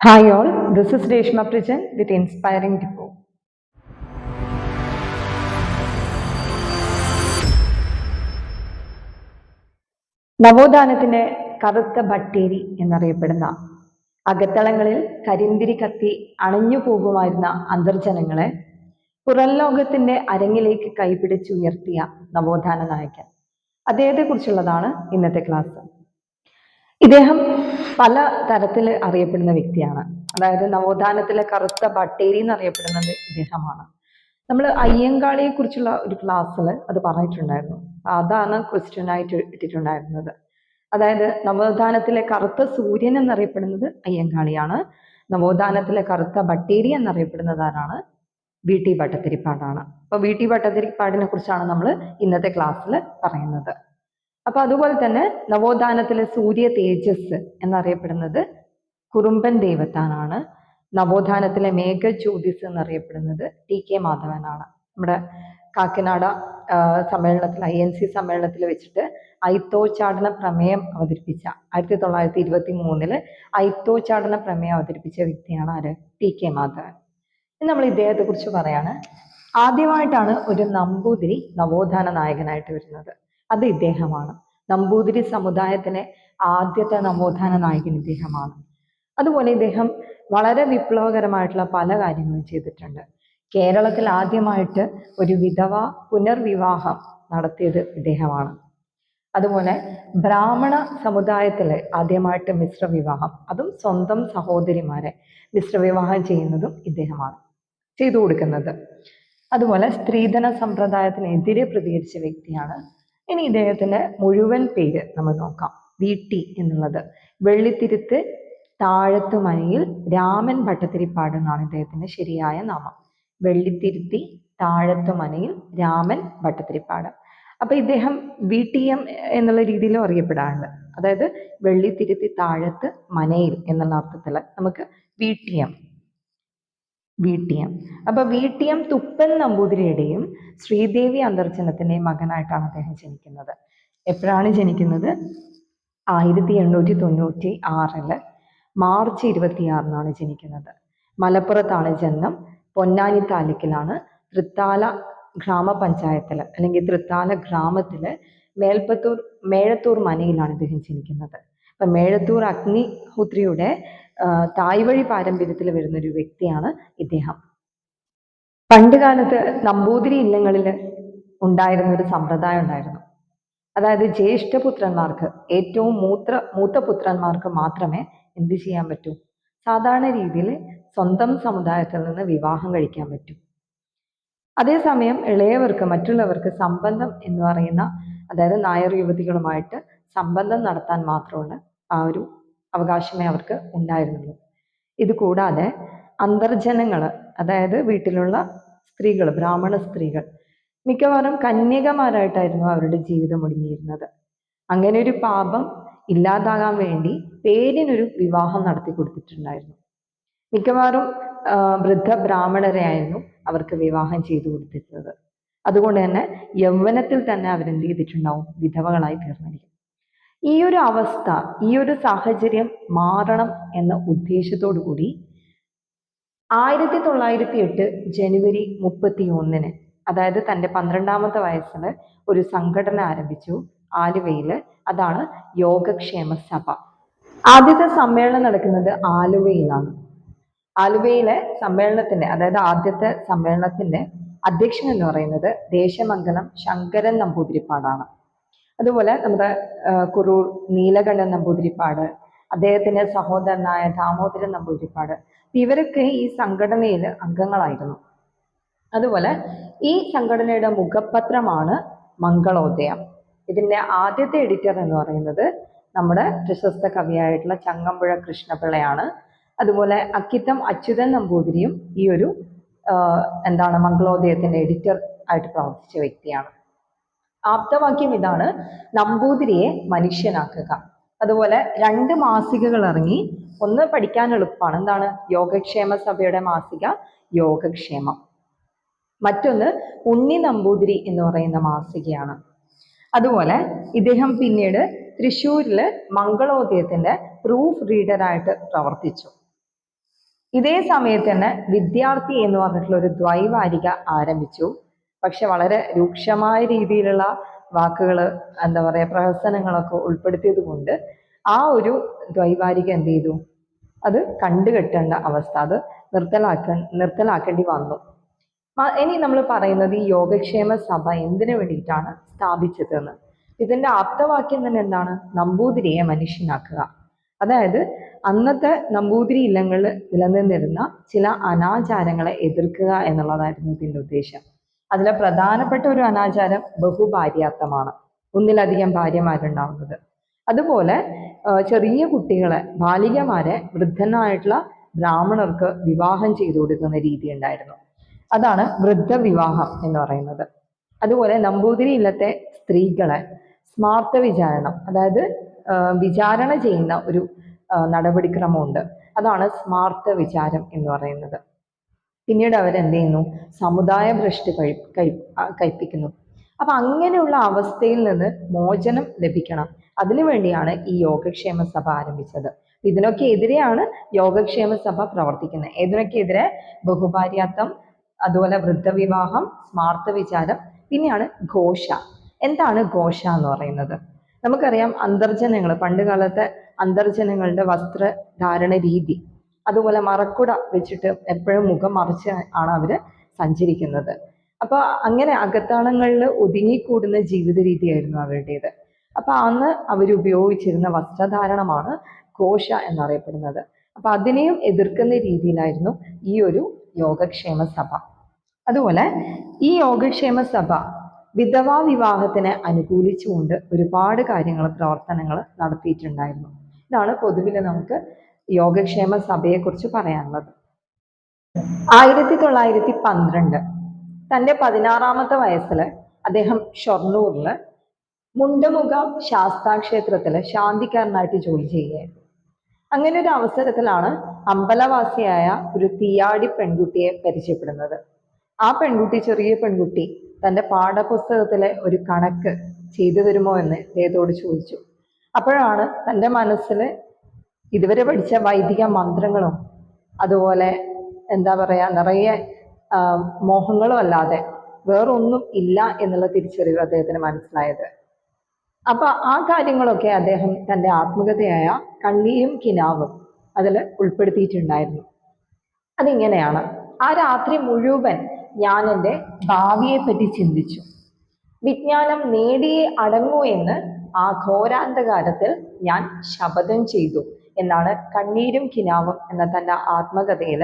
Hi all, this is Reshma പ്രിജൻ with Inspiring Depot. നവോത്ഥാനത്തിന്റെ കറുത്ത ബട്ടേരി എന്നറിയപ്പെടുന്ന അകത്തളങ്ങളിൽ കരിന്തിരി കത്തി അണഞ്ഞു പോകുമായിരുന്ന അന്തർജനങ്ങളെ പുറം ലോകത്തിന്റെ അരങ്ങിലേക്ക് കൈപിടിച്ചുയർത്തിയ നവോത്ഥാന നായകൻ അദ്ദേഹത്തെക്കുറിച്ചുള്ളതാണ് ഇന്നത്തെ ക്ലാസ് ഇദ്ദേഹം പല തരത്തിൽ അറിയപ്പെടുന്ന വ്യക്തിയാണ്. അതായത് നവോത്ഥാനത്തിലെ കറുത്ത ബട്ടേരി എന്ന് അറിയപ്പെടുന്നത് ഇദ്ദേഹമാണ്. നമ്മൾ അയ്യങ്കാളിയെ കുറിച്ചുള്ള ഒരു ക്ലാസ്സിൽ അത് പറഞ്ഞിട്ടുണ്ടായിരുന്നു. അതാണ് ക്വസ്റ്റ്യൻ ആയിട്ട് ഇട്ടിട്ടുണ്ടായിരുന്നത്. അതായത് നവോത്ഥാനത്തിലെ കറുത്ത സൂര്യൻ എന്നറിയപ്പെടുന്നത് അയ്യങ്കാളിയാണ്. നവോത്ഥാനത്തിലെ കറുത്ത ബട്ടേരി എന്നറിയപ്പെടുന്നത് ആരാണ്? വി. ടി. ഭട്ടത്തിരിപ്പാടാണ് അപ്പൊ വി. ടി. ഭട്ടത്തിരിപ്പാടിനെ കുറിച്ചാണ് നമ്മൾ ഇന്നത്തെ ക്ലാസ്സിൽ പറയുന്നത്. അപ്പൊ അതുപോലെ തന്നെ നവോത്ഥാനത്തിലെ സൂര്യ തേജസ് എന്നറിയപ്പെടുന്നത് കുറുമ്പൻ ദേവത്താനാണ്. നവോത്ഥാനത്തിലെ മേഘ ജ്യോതിസ് എന്നറിയപ്പെടുന്നത് ടി കെ മാധവനാണ്. നമ്മുടെ കാക്കിനാട സമ്മേളനത്തിൽ ഐ എൻ സി സമ്മേളനത്തിൽ വെച്ചിട്ട് ഐത്തോച്ചാടന പ്രമേയം അവതരിപ്പിച്ച ആയിരത്തി തൊള്ളായിരത്തി ഇരുപത്തി മൂന്നിൽ ഐത്തോച്ചാടന പ്രമേയം അവതരിപ്പിച്ച വ്യക്തിയാണ് ആര്? T K Madhavan. നമ്മൾ ഇദ്ദേഹത്തെ കുറിച്ച് പറയാണ്. ആദ്യമായിട്ടാണ് ഒരു നമ്പൂതിരി നവോത്ഥാന നായകനായിട്ട് വരുന്നത്. അത് ഇദ്ദേഹമാണ്. നമ്പൂതിരി സമുദായത്തിലെ ആദ്യത്തെ നവോത്ഥാന നായകൻ ഇദ്ദേഹമാണ്. അതുപോലെ ഇദ്ദേഹം വളരെ വിപ്ലവകരമായിട്ടുള്ള പല കാര്യങ്ങളും ചെയ്തിട്ടുണ്ട്. കേരളത്തിൽ ആദ്യമായിട്ട് ഒരു വിധവ പുനർവിവാഹം നടത്തിയത് ഇദ്ദേഹമാണ്. അതുപോലെ ബ്രാഹ്മണ സമുദായത്തിലെ ആദ്യമായിട്ട് മിശ്ര വിവാഹം അതും സ്വന്തം സഹോദരിമാരെ മിശ്ര വിവാഹം ചെയ്യുന്നതും ഇദ്ദേഹമാണ് ചെയ്തു കൊടുക്കുന്നത്. അതുപോലെ സ്ത്രീധന സമ്പ്രദായത്തിനെതിരെ പ്രതികരിച്ച വ്യക്തിയാണ് ഇനി ഇദ്ദേഹത്തിന്റെ മുഴുവൻ പേര് നമ്മൾ നോക്കാം. വി ടി എന്നുള്ളത്. വെള്ളിത്തിരുത്ത് താഴത്തുമനയിൽ രാമൻ ഭട്ടത്തിരിപ്പാട് എന്നാണ് ഇദ്ദേഹത്തിന്റെ ശരിയായ നാമം. വെള്ളിത്തിരുത്തി താഴത്തുമനയിൽ രാമൻ ഭട്ടത്തിരിപ്പാട് അപ്പൊ ഇദ്ദേഹം വി ടി എം എന്നുള്ള രീതിയിലും അറിയപ്പെടാറുണ്ട്. അതായത് വെള്ളിത്തിരുത്തി താഴത്ത് മനയിൽ എന്നുള്ള അർത്ഥത്തിൽ നമുക്ക് V T M V T M Thuppan നമ്പൂതിരിയുടെയും Sridevi അന്തർജനത്തിന്റെയും മകനായിട്ടാണ് അദ്ദേഹം ജനിക്കുന്നത്. എപ്പോഴാണ് ജനിക്കുന്നത്? ആയിരത്തി എണ്ണൂറ്റി തൊണ്ണൂറ്റി ആറിൽ മാർച്ച് ഇരുപത്തിയാറിനാണ് ജനിക്കുന്നത്. മലപ്പുറത്താണ് ജന്മം പൊന്നാനി താലൂക്കിലാണ്. തൃത്താല ഗ്രാമപഞ്ചായത്തിൽ അല്ലെങ്കിൽ തൃത്താല ഗ്രാമത്തിൽ മേൽപ്പത്തൂർ മേഴത്തൂർ മനയിലാണ് ഇദ്ദേഹം ജനിക്കുന്നത്. അപ്പൊ മേഴത്തൂർ അഗ്നിഹോത്രിയുടെ തായ്വഴി പാരമ്പര്യത്തിൽ വരുന്ന ഒരു വ്യക്തിയാണ് ഇദ്ദേഹം. പണ്ട് കാലത്ത് നമ്പൂതിരി ഇല്ലങ്ങളിൽ ഉണ്ടായിരുന്ന ഒരു സമ്പ്രദായം ഉണ്ടായിരുന്നു. അതായത് ജ്യേഷ്ഠപുത്രന്മാർക്ക് ഏറ്റവും മൂത്ര മൂത്ത പുത്രന്മാർക്ക് മാത്രമേ എന്ത് ചെയ്യാൻ പറ്റൂ? സാധാരണ രീതിയിൽ സ്വന്തം സമുദായത്തിൽ നിന്ന് വിവാഹം കഴിക്കാൻ പറ്റും. അതേസമയം ഇളയവർക്ക് മറ്റുള്ളവർക്ക് സംബന്ധം എന്ന് പറയുന്ന അതായത് നായർ യുവതികളുമായിട്ട് സംബന്ധം നടത്താൻ മാത്രമുള്ള ആ ഒരു അവകാശമേ അവർക്ക് ഉണ്ടായിരുന്നുള്ളൂ. ഇത് കൂടാതെ അന്തർജനങ്ങൾ അതായത് വീട്ടിലുള്ള സ്ത്രീകൾ ബ്രാഹ്മണ സ്ത്രീകൾ മിക്കവാറും കന്യകമാരായിട്ടായിരുന്നു അവരുടെ ജീവിതം ഒടുങ്ങിയിരുന്നത് അങ്ങനെ ഒരു പാപം ഇല്ലാതാകാൻ വേണ്ടി പേരിനൊരു വിവാഹം നടത്തി കൊടുത്തിട്ടുണ്ടായിരുന്നു. മിക്കവാറും വൃദ്ധ ബ്രാഹ്മണരെ ആയിരുന്നു അവർക്ക് വിവാഹം ചെയ്തു കൊടുത്തിരുന്നത്. അതുകൊണ്ട് തന്നെ യൗവനത്തിൽ തന്നെ അവരെന്ത് ചെയ്തിട്ടുണ്ടാവും? വിധവകളായി തീർന്നിരിക്കും ഈ ഒരു അവസ്ഥ ഈ ഒരു സാഹചര്യം മാറണം എന്ന ഉദ്ദേശത്തോടു കൂടി ആയിരത്തി തൊള്ളായിരത്തി എട്ട് ജനുവരി മുപ്പത്തി ഒന്നിന് അതായത് തന്റെ പന്ത്രണ്ടാമത്തെ വയസ്സിൽ ഒരു സംഘടന ആരംഭിച്ചു ആലുവയിൽ അതാണ് യോഗക്ഷേമ സഭ. ആദ്യത്തെ സമ്മേളനം നടക്കുന്നത് ആലുവയിലാണ്. ആലുവയിലെ സമ്മേളനത്തിന്റെ അതായത് ആദ്യത്തെ സമ്മേളനത്തിന്റെ അധ്യക്ഷൻ എന്ന് പറയുന്നത് ദേശമംഗലം ശങ്കരൻ നമ്പൂതിരിപ്പാടാണ്. അതുപോലെ നമ്മുടെ കുറൂർ നീലകണ്ഠൻ നമ്പൂതിരിപ്പാട് അദ്ദേഹത്തിന്റെ സഹോദരനായ ദാമോദരൻ നമ്പൂതിരിപ്പാട് ഇവരൊക്കെ ഈ സംഘടനയിൽ അംഗങ്ങളായിരുന്നു. അതുപോലെ ഈ സംഘടനയുടെ മുഖപത്രമാണ് മംഗളോദയം. ഇതിന്റെ ആദ്യത്തെ എഡിറ്റർ എന്ന് പറയുന്നത് നമ്മുടെ പ്രശസ്ത കവിയായിട്ടുള്ള ചങ്ങമ്പുഴ കൃഷ്ണപിള്ളയാണ്. അതുപോലെ അക്കിത്തം അച്യുതൻ നമ്പൂതിരിയും ഈ ഒരു എന്താണ് മംഗളോദയത്തിന്റെ എഡിറ്റർ ആയിട്ട് പ്രവർത്തിച്ച വ്യക്തിയാണ്. ആപ്തവാക്യം ഇതാണ് നമ്പൂതിരിയെ മനുഷ്യനാക്കുക. അതുപോലെ രണ്ട് മാസികകൾ ഇറങ്ങി ഒന്ന് പഠിക്കാൻ എളുപ്പമാണ്. എന്താണ്? യോഗക്ഷേമ സഭയുടെ മാസിക യോഗക്ഷേമം. മറ്റൊന്ന് ഉണ്ണി നമ്പൂതിരി എന്ന് പറയുന്ന മാസികയാണ്. അതുപോലെ ഇദ്ദേഹം പിന്നീട് തൃശ്ശൂരിൽ മംഗളോദയത്തിന്റെ പ്രൂഫ് റീഡറായിട്ട് പ്രവർത്തിച്ചു. ഇതേ സമയത്ത് തന്നെ വിദ്യാർത്ഥി എന്ന് പറഞ്ഞിട്ടുള്ള ഒരു ദ്വൈവാരിക ആരംഭിച്ചു. പക്ഷെ വളരെ രൂക്ഷമായ രീതിയിലുള്ള വാക്കുകൾ എന്താ പറയുക പ്രഹസനങ്ങളൊക്കെ ഉൾപ്പെടുത്തിയത് കൊണ്ട് ആ ഒരു ദ്വൈവാരിക എന്ത് ചെയ്തു? അത് കണ്ടുകെട്ടേണ്ട അവസ്ഥ അത് നിർത്തലാക്ക നിർത്തലാക്കേണ്ടി വന്നു. ഇനി നമ്മൾ പറയുന്നത് ഈ യോഗക്ഷേമ സഭ എന്തിനു വേണ്ടിയിട്ടാണ് സ്ഥാപിച്ചതെന്ന് ഇതിന്റെ ആപ്തവാക്യം തന്നെ എന്താണ്? നമ്പൂതിരിയെ മനുഷ്യനാക്കുക. അതായത് അന്നത്തെ നമ്പൂതിരി ഇല്ലങ്ങളിൽ നിലനിന്നിരുന്ന ചില അനാചാരങ്ങളെ എതിർക്കുക എന്നുള്ളതായിരുന്നു ഇതിന്റെ ഉദ്ദേശം. അതിലെ പ്രധാനപ്പെട്ട ഒരു അനാചാരം ബഹുഭാര്യാത്വമാണ് ഒന്നിലധികം ഭാര്യമാരുണ്ടാവുന്നത്. അതുപോലെ ചെറിയ കുട്ടികളെ ബാലികമാരെ വൃദ്ധനായിട്ടുള്ള ബ്രാഹ്മണർക്ക് വിവാഹം ചെയ്തു കൊടുക്കുന്ന രീതി ഉണ്ടായിരുന്നു. അതാണ് വൃദ്ധവിവാഹം എന്ന് പറയുന്നത്. അതുപോലെ നമ്പൂതിരി ഇല്ലത്തെ സ്ത്രീകളെ സ്മാർത്ത വിചാരണം അതായത് വിചാരണ ചെയ്യുന്ന ഒരു നടപടിക്രമമുണ്ട്. അതാണ് സ്മാർത്ത വിചാരം എന്ന് പറയുന്നത്. പിന്നീട് അവരെന്ത് ചെയ്യുന്നു സമുദായ ഭ്രഷ്ട് കഴി കഴി കഴിപ്പിക്കുന്നു. അപ്പം അങ്ങനെയുള്ള അവസ്ഥയിൽ നിന്ന് മോചനം ലഭിക്കണം. അതിനുവേണ്ടിയാണ് ഈ യോഗക്ഷേമ സഭ ആരംഭിച്ചത്. ഇതിനൊക്കെ എതിരെയാണ് യോഗക്ഷേമ സഭ പ്രവർത്തിക്കുന്നത്. ഇതിനൊക്കെ എതിരെ ബഹുഭാര്യാത്വം അതുപോലെ വൃദ്ധവിവാഹം സ്മാർത്ത വിചാരം പിന്നെയാണ് ഘോഷ. എന്താണ് ഘോഷ എന്ന് പറയുന്നത്? നമുക്കറിയാം അന്തർജനങ്ങൾ പണ്ട് കാലത്തെ അന്തർജനങ്ങളുടെ വസ്ത്രധാരണ രീതി. അതുപോലെ മറക്കുട വെച്ചിട്ട് എപ്പോഴും മുഖം മറിച്ച് ആണ് അവർ സഞ്ചരിക്കുന്നത്. അപ്പൊ അങ്ങനെ അകത്താളങ്ങളിൽ ഒതുങ്ങിക്കൂടുന്ന ജീവിത രീതിയായിരുന്നു അവരുടേത്. അപ്പോൾ അന്ന് അവർ ഉപയോഗിച്ചിരുന്ന വസ്ത്രധാരണമാണ് ഘോഷ എന്നറിയപ്പെടുന്നത്. അപ്പോൾ അതിനെയും എതിർക്കുന്ന രീതിയിലായിരുന്നു ഈ ഒരു യോഗക്ഷേമ സഭ. അതുപോലെ ഈ യോഗക്ഷേമ സഭ വിധവാ വിവാഹത്തിനെ അനുകൂലിച്ചുകൊണ്ട് ഒരുപാട് കാര്യങ്ങൾ പ്രവർത്തനങ്ങൾ നടത്തിയിട്ടുണ്ടായിരുന്നു. ഇതാണ് പൊതുവിൽ നമുക്ക് യോഗക്ഷേമ സഭയെക്കുറിച്ച് പറയാനുള്ളത്. ആയിരത്തി തൊള്ളായിരത്തി പന്ത്രണ്ട് തന്റെ പതിനാറാമത്തെ വയസ്സിൽ അദ്ദേഹം ഷൊർണൂറിൽ മുണ്ടമുഖ ശാസ്താക്ഷേത്രത്തിൽ ശാന്തിക്കാരനായിട്ട് ജോലി ചെയ്യുകയായിരുന്നു. അങ്ങനെ ഒരു അവസരത്തിലാണ് അമ്പലവാസിയായ ഒരു തീയാടി പെൺകുട്ടിയെ പരിചയപ്പെടുന്നത്. ആ പെൺകുട്ടി ചെറിയ പെൺകുട്ടി തന്റെ പാഠപുസ്തകത്തിലെ ഒരു കണക്ക് ചെയ്തു തരുമോ എന്ന് ഇദ്ദേഹത്തോട് ചോദിച്ചു. അപ്പോഴാണ് തന്റെ മനസ്സിൽ ഇതുവരെ പഠിച്ച വൈദിക മന്ത്രങ്ങളും അതുപോലെ എന്താ പറയാ നിറയെ മോഹങ്ങളും അല്ലാതെ വേറൊന്നും ഇല്ല എന്നുള്ള തിരിച്ചറിവ് അദ്ദേഹത്തിന് മനസ്സിലായത്. അപ്പൊ ആ കാര്യങ്ങളൊക്കെ അദ്ദേഹം തന്റെ ആത്മകഥയായ കണ്ണിയും കിനാവും അതിൽ ഉൾപ്പെടുത്തിയിട്ടുണ്ടായിരുന്നു. അതിങ്ങനെയാണ്. ആ രാത്രി മുഴുവൻ ഞാൻ എന്റെ ഭാവിയെ പറ്റി ചിന്തിച്ചു. വിജ്ഞാനം നേടിയേ അടങ്ങൂ എന്ന് ആ ഘോരാന്ധകാരത്തിൽ ഞാൻ ശപഥം ചെയ്തു. എന്നാണ് കണ്ണീരും കിനാവും എന്ന തന്റെ ആത്മകഥയിൽ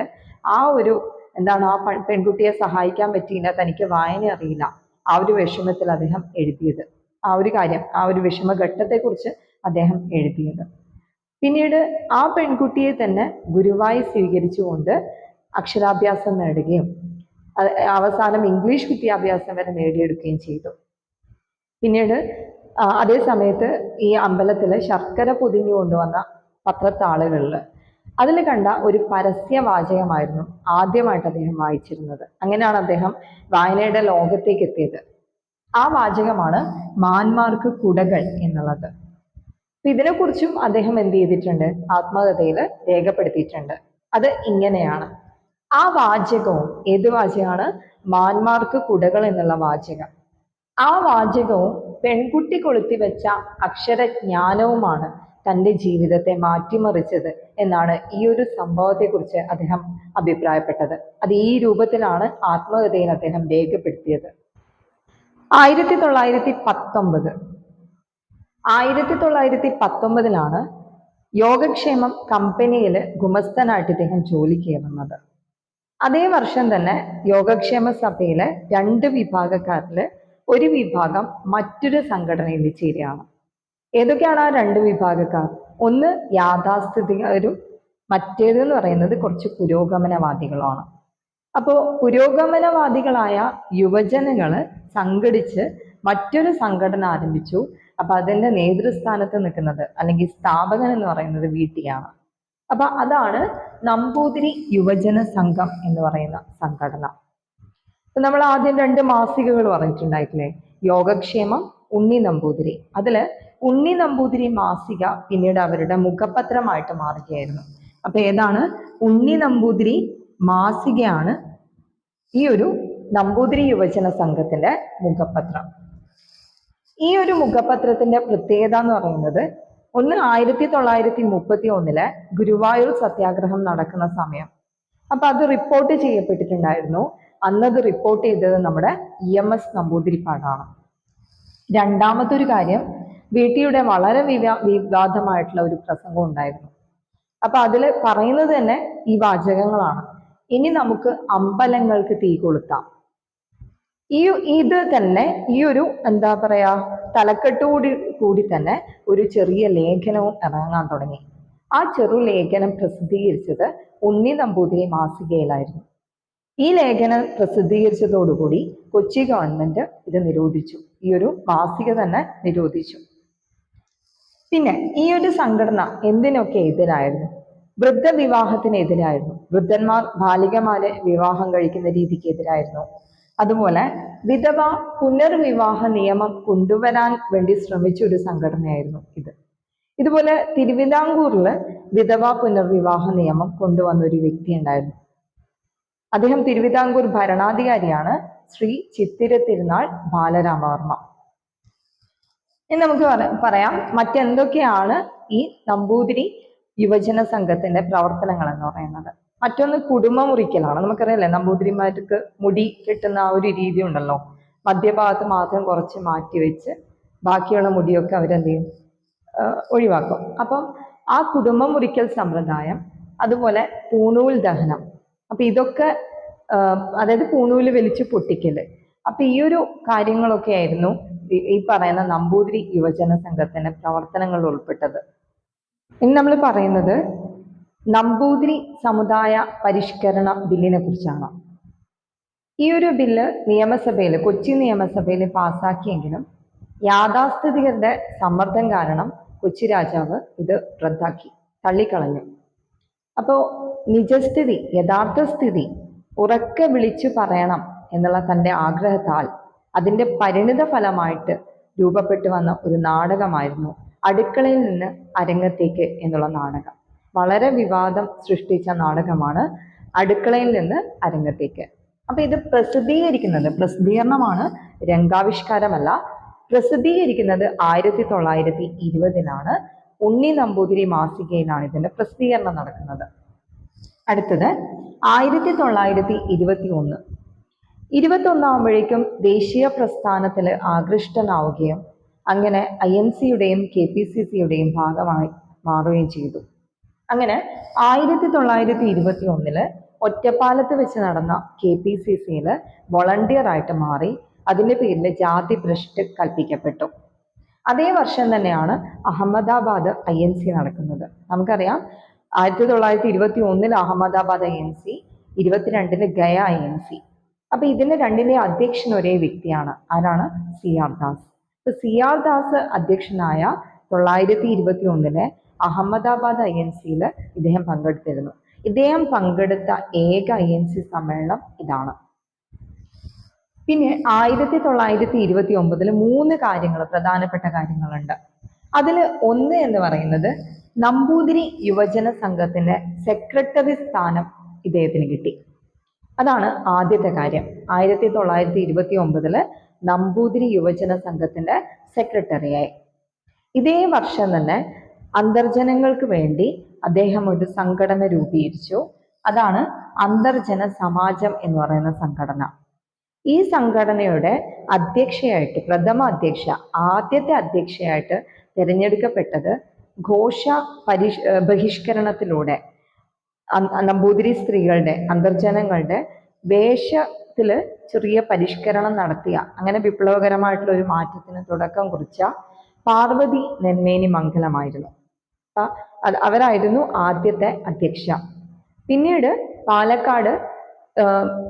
ആ ഒരു എന്താണ് ആ പെൺകുട്ടിയെ സഹായിക്കാൻ പറ്റിയില്ല തനിക്ക് വായന അറിയില്ല. ആ ഒരു വിഷമത്തിൽ അദ്ദേഹം എഴുതിയത്. ആ ഒരു കാര്യം ആ ഒരു വിഷമഘട്ടത്തെക്കുറിച്ച് അദ്ദേഹം എഴുതിയത്. പിന്നീട് ആ പെൺകുട്ടിയെ തന്നെ ഗുരുവായി സ്വീകരിച്ചുകൊണ്ട് അക്ഷരാഭ്യാസം നേടുകയും അവസാനം ഇംഗ്ലീഷ് വിദ്യാഭ്യാസം വരെ നേടിയെടുക്കുകയും ചെയ്തു. പിന്നീട് അതേ സമയത്ത് ഈ അമ്പലത്തിലെ ശർക്കര പൊതിഞ്ഞു കൊണ്ടുവന്ന പത്രത്താളുകളിൽ അതിൽ കണ്ട ഒരു പരസ്യവാചകമായിരുന്നു ആദ്യമായിട്ട് അദ്ദേഹം വായിച്ചിരുന്നത്. അങ്ങനെയാണ് അദ്ദേഹം വായനയുടെ ലോകത്തേക്ക് എത്തിയത് ആ വാചകമാണ് മാന്മാർക്ക് കുടകൾ എന്നുള്ളത്. ഇതിനെക്കുറിച്ചും അദ്ദേഹം എന്ത് ചെയ്തിട്ടുണ്ട്? ആത്മകഥയിൽ രേഖപ്പെടുത്തിയിട്ടുണ്ട്. അത് ഇങ്ങനെയാണ്. ആ വാചകവും ഏത് വാചകമാണ്? മാന്മാർക്ക് കുടകൾ എന്നുള്ള വാചകം. ആ വാചകവും പെൺകുട്ടി കൊളുത്തി വെച്ച അക്ഷരജ്ഞാനവുമാണ് തന്റെ ജീവിതത്തെ മാറ്റിമറിച്ചത് എന്നാണ് ഈ ഒരു സംഭവത്തെക്കുറിച്ച് അദ്ദേഹം അഭിപ്രായപ്പെട്ടത്. അത് ഈ രൂപത്തിലാണ് ആത്മകഥയിൽ അദ്ദേഹം രേഖപ്പെടുത്തിയത്. ആയിരത്തി തൊള്ളായിരത്തി പത്തൊമ്പത് ആയിരത്തി തൊള്ളായിരത്തി പത്തൊമ്പതിലാണ് യോഗക്ഷേമം കമ്പനിയിൽ ഗുമസ്തനായിട്ട് ഇദ്ദേഹം ജോലിക്ക് കയറുന്നത് അതേ വർഷം തന്നെ യോഗക്ഷേമ സഭയിലെ രണ്ട് വിഭാഗക്കാരിൽ ഒരു വിഭാഗം മറ്റൊരു സംഘടനയിൽ ചേരുകയാണ്. ഏതൊക്കെയാണ് ആ രണ്ട് വിഭാഗക്കാർ? ഒന്ന് യാഥാസ്ഥിതികരും മറ്റേത് എന്ന് പറയുന്നത് കുറച്ച് പുരോഗമനവാദികളാണ്. അപ്പോൾ പുരോഗമനവാദികളായ യുവജനങ്ങൾ സംഘടിച്ച് മറ്റൊരു സംഘടന ആരംഭിച്ചു. അപ്പൊ അതിന്റെ നേതൃസ്ഥാനത്ത് നിൽക്കുന്നത് അല്ലെങ്കിൽ സ്ഥാപകൻ എന്ന് പറയുന്നത് വീട്ടിയാണ് അപ്പൊ അതാണ് നമ്പൂതിരി യുവജന സംഘം എന്ന് പറയുന്ന സംഘടന. നമ്മൾ ആദ്യം രണ്ട് മാസികകൾ പറഞ്ഞിട്ടുണ്ടായിട്ടില്ലേ? യോഗക്ഷേമം ഉണ്ണി നമ്പൂതിരി. അതിൽ ഉണ്ണി നമ്പൂതിരി മാസിക പിന്നീട് അവരുടെ മുഖപത്രമായിട്ട് മാറുകയായിരുന്നു. അപ്പൊ ഏതാണ്? ഉണ്ണി നമ്പൂതിരി മാസികയാണ് ഈ ഒരു നമ്പൂതിരി യുവജന സംഘത്തിന്റെ മുഖപത്രം. ഈ ഒരു മുഖപത്രത്തിന്റെ പ്രത്യേകത എന്ന് പറയുന്നത് ഒന്ന് ആയിരത്തി തൊള്ളായിരത്തി മുപ്പത്തി ഒന്നിലെ ഗുരുവായൂർ സത്യാഗ്രഹം നടക്കുന്ന സമയം. അപ്പൊ അത് റിപ്പോർട്ട് ചെയ്യപ്പെട്ടിട്ടുണ്ടായിരുന്നു. അന്നത് റിപ്പോർട്ട് ചെയ്തത് നമ്മുടെ ഇ എം എസ് നമ്പൂതിരിപ്പാടാണ് രണ്ടാമത്തെ ഒരു കാര്യം വീട്ടിയുടെ വളരെ വിവാ വിവാദമായിട്ടുള്ള ഒരു പ്രസംഗം ഉണ്ടായിരുന്നു. അപ്പൊ അതിൽ പറയുന്നത് തന്നെ ഈ വാചകങ്ങളാണ്. ഇനി നമുക്ക് അമ്പലങ്ങൾക്ക് തീ കൊളുത്താം. ഈ ഇത് തന്നെ ഈ ഒരു എന്താ പറയാ തലക്കെട്ടോടി കൂടി തന്നെ ഒരു ചെറിയ ലേഖനവും ഇറങ്ങാൻ തുടങ്ങി. ആ ചെറു ലേഖനം പ്രസിദ്ധീകരിച്ചത് ഉണ്ണി നമ്പൂതിരി മാസികയിലായിരുന്നു. ഈ ലേഖനം പ്രസിദ്ധീകരിച്ചതോടുകൂടി കൊച്ചി ഗവൺമെന്റ് ഇത് നിരോധിച്ചു. ഈ ഒരു മാസിക തന്നെ നിരോധിച്ചു. പിന്നെ ഈ ഒരു സംഘടന എന്തിനൊക്കെ എതിരായിരുന്നു? വൃദ്ധവിവാഹത്തിന് എതിരായിരുന്നു വൃദ്ധന്മാർ ബാലികമാരെ വിവാഹം കഴിക്കുന്ന രീതിക്ക് എതിരായിരുന്നു. അതുപോലെ വിധവ പുനർവിവാഹ നിയമം കൊണ്ടുവരാൻ വേണ്ടി ശ്രമിച്ച ഒരു സംഘടനയായിരുന്നു ഇത്. ഇതുപോലെ തിരുവിതാംകൂറിൽ വിധവ പുനർവിവാഹ നിയമം കൊണ്ടുവന്ന ഒരു വ്യക്തി ഉണ്ടായിരുന്നു. അദ്ദേഹം തിരുവിതാംകൂർ ഭരണാധികാരിയാണ്. ശ്രീ ചിത്തിര തിരുനാൾ ബാലരാമവർമ്മ. ഇനി നമുക്ക് പറയാം മറ്റെന്തൊക്കെയാണ് ഈ നമ്പൂതിരി യുവജന സംഘത്തിന്റെ പ്രവർത്തനങ്ങൾ എന്ന് പറയുന്നത്. മറ്റൊന്ന് കുടുംബ മുറിക്കലാണ് നമുക്കറിയാലേ നമ്പൂതിരിമാർക്ക് മുടി കിട്ടുന്ന ആ ഒരു രീതി ഉണ്ടല്ലോ. മധ്യഭാഗത്ത് മാത്രം കുറച്ച് മാറ്റി വെച്ച് ബാക്കിയുള്ള മുടിയൊക്കെ അവരെന്ത് ചെയ്യും? ഒഴിവാക്കും. അപ്പം ആ കുടുംബ മുറിക്കൽ സമ്പ്രദായം അതുപോലെ പൂണൂൽ ദഹനം അപ്പൊ ഇതൊക്കെ അതായത് പൂണൂൽ വലിച്ചു പൊട്ടിക്കൽ. അപ്പൊ ഈ ഒരു കാര്യങ്ങളൊക്കെ ആയിരുന്നു ഈ- പറയുന്ന നമ്പൂതിരി യുവജന സംഘത്തിന്റെ പ്രവർത്തനങ്ങളിൽ ഉൾപ്പെട്ടത്. ഇനി നമ്മൾ പറയുന്നത് നമ്പൂതിരി സമുദായ പരിഷ്കരണ ബില്ലിനെ കുറിച്ചാണ്. ഈ ഒരു ബില്ല് നിയമസഭയിൽ കൊച്ചി നിയമസഭയിൽ പാസാക്കിയെങ്കിലും യാഥാസ്ഥിതികരുടെ സമ്മർദ്ദം കാരണം കൊച്ചി രാജാവ് ഇത് റദ്ദാക്കി തള്ളിക്കളഞ്ഞു. അപ്പോൾ നിജസ്ഥിതി യഥാർത്ഥ സ്ഥിതി ഉറക്കെ വിളിച്ചു പറയണം എന്നുള്ള തന്റെ ആഗ്രഹത്താൽ അതിന്റെ പരിണിത ഫലമായിട്ട് രൂപപ്പെട്ടു വന്ന ഒരു നാടകമായിരുന്നു അടുക്കളയിൽ നിന്ന് അരങ്ങത്തേക്ക് എന്നുള്ള നാടകം. വളരെ വിവാദം സൃഷ്ടിച്ച നാടകമാണ് അടുക്കളയിൽ നിന്ന് അരങ്ങത്തേക്ക്. അപ്പൊ ഇത് പ്രസിദ്ധീകരിക്കുന്നത് പ്രസിദ്ധീകരണമാണ് രംഗാവിഷ്കാരമല്ല. പ്രസിദ്ധീകരിക്കുന്നത് ആയിരത്തി തൊള്ളായിരത്തി ഇരുപതിലാണ്. ഉണ്ണി നമ്പൂതിരി മാസികയിലാണ് ഇതിന്റെ പ്രസിദ്ധീകരണം നടക്കുന്നത്. അടുത്തത് ആയിരത്തി തൊള്ളായിരത്തി ഇരുപത്തി ഒന്ന് ഇരുപത്തൊന്നാകുമ്പോഴേക്കും ദേശീയ പ്രസ്ഥാനത്തിൽ ആകൃഷ്ടനാവുകയും അങ്ങനെ ഐ എൻ സിയുടെയും കെ പി സി സിയുടെയും ഭാഗമായി മാറുകയും ചെയ്തു. അങ്ങനെ ആയിരത്തി തൊള്ളായിരത്തി ഇരുപത്തി ഒന്നിൽ ഒറ്റപ്പാലത്ത് വെച്ച് നടന്ന കെ പി സി സിയിൽ വോളണ്ടിയർ ആയിട്ട് മാറി അതിന്റെ പേരിൽ ജാതി ഭ്രഷ്ട് കൽപ്പിക്കപ്പെട്ടു. അതേ വർഷം തന്നെയാണ് അഹമ്മദാബാദ് ഐ എൻ സി നടക്കുന്നത്. നമുക്കറിയാം ആയിരത്തി തൊള്ളായിരത്തി ഇരുപത്തി ഒന്നിൽ അഹമ്മദാബാദ് ഐ എൻ സി ഇരുപത്തിരണ്ടിൽ ഗയ ഐ എൻ സി അപ്പൊ ഇതിന് രണ്ടിന്റെ അധ്യക്ഷൻ ഒരേ വ്യക്തിയാണ്. ആരാണ്? C R Das. C R Das അധ്യക്ഷനായ തൊള്ളായിരത്തി ഇരുപത്തി ഒന്നിലെ അഹമ്മദാബാദ് ഐ എൻ സിയിൽ ഇദ്ദേഹം പങ്കെടുത്തിരുന്നു. ഇദ്ദേഹം പങ്കെടുത്ത ഏക ഐ എൻ സി സമ്മേളനം ഇതാണ്. പിന്നെ ആയിരത്തി തൊള്ളായിരത്തി ഇരുപത്തി ഒമ്പതിൽ മൂന്ന് കാര്യങ്ങൾ പ്രധാനപ്പെട്ട കാര്യങ്ങളുണ്ട്. അതിൽ ഒന്ന് എന്ന് പറയുന്നത് നമ്പൂതിരി യുവജന സംഘത്തിന്റെ സെക്രട്ടറി സ്ഥാനം ഇദ്ദേഹത്തിന് കിട്ടി. അതാണ് ആദ്യത്തെ കാര്യം. ആയിരത്തി തൊള്ളായിരത്തി ഇരുപത്തി ഒമ്പതിൽ നമ്പൂതിരി യുവജന സംഘത്തിന്റെ സെക്രട്ടറിയായി. ഇതേ വർഷം തന്നെ അന്തർജനങ്ങൾക്ക് വേണ്ടി അദ്ദേഹം ഒരു സംഘടന രൂപീകരിച്ചു. അതാണ് അന്തർജന സമാജം എന്ന് പറയുന്ന സംഘടന. ഈ സംഘടനയുടെ അധ്യക്ഷയായിട്ട് പ്രഥമ അധ്യക്ഷ ആദ്യത്തെ അധ്യക്ഷയായിട്ട് തിരഞ്ഞെടുക്കപ്പെട്ടത് ഘോഷ പരിഷ് ബഹിഷ്കരണത്തിലൂടെ നമ്പൂതിരി സ്ത്രീകളുടെ അന്തർജനങ്ങളുടെ വേഷത്തിൽ ചെറിയ പരിഷ്കരണം നടത്തിയ അങ്ങനെ വിപ്ലവകരമായിട്ടുള്ള ഒരു മാറ്റത്തിന് തുടക്കം കുറിച്ച പാർവതി നെന്മേനി മംഗലമായിരുന്നു. അവരായിരുന്നു ആദ്യത്തെ അധ്യക്ഷ. പിന്നീട് പാലക്കാട്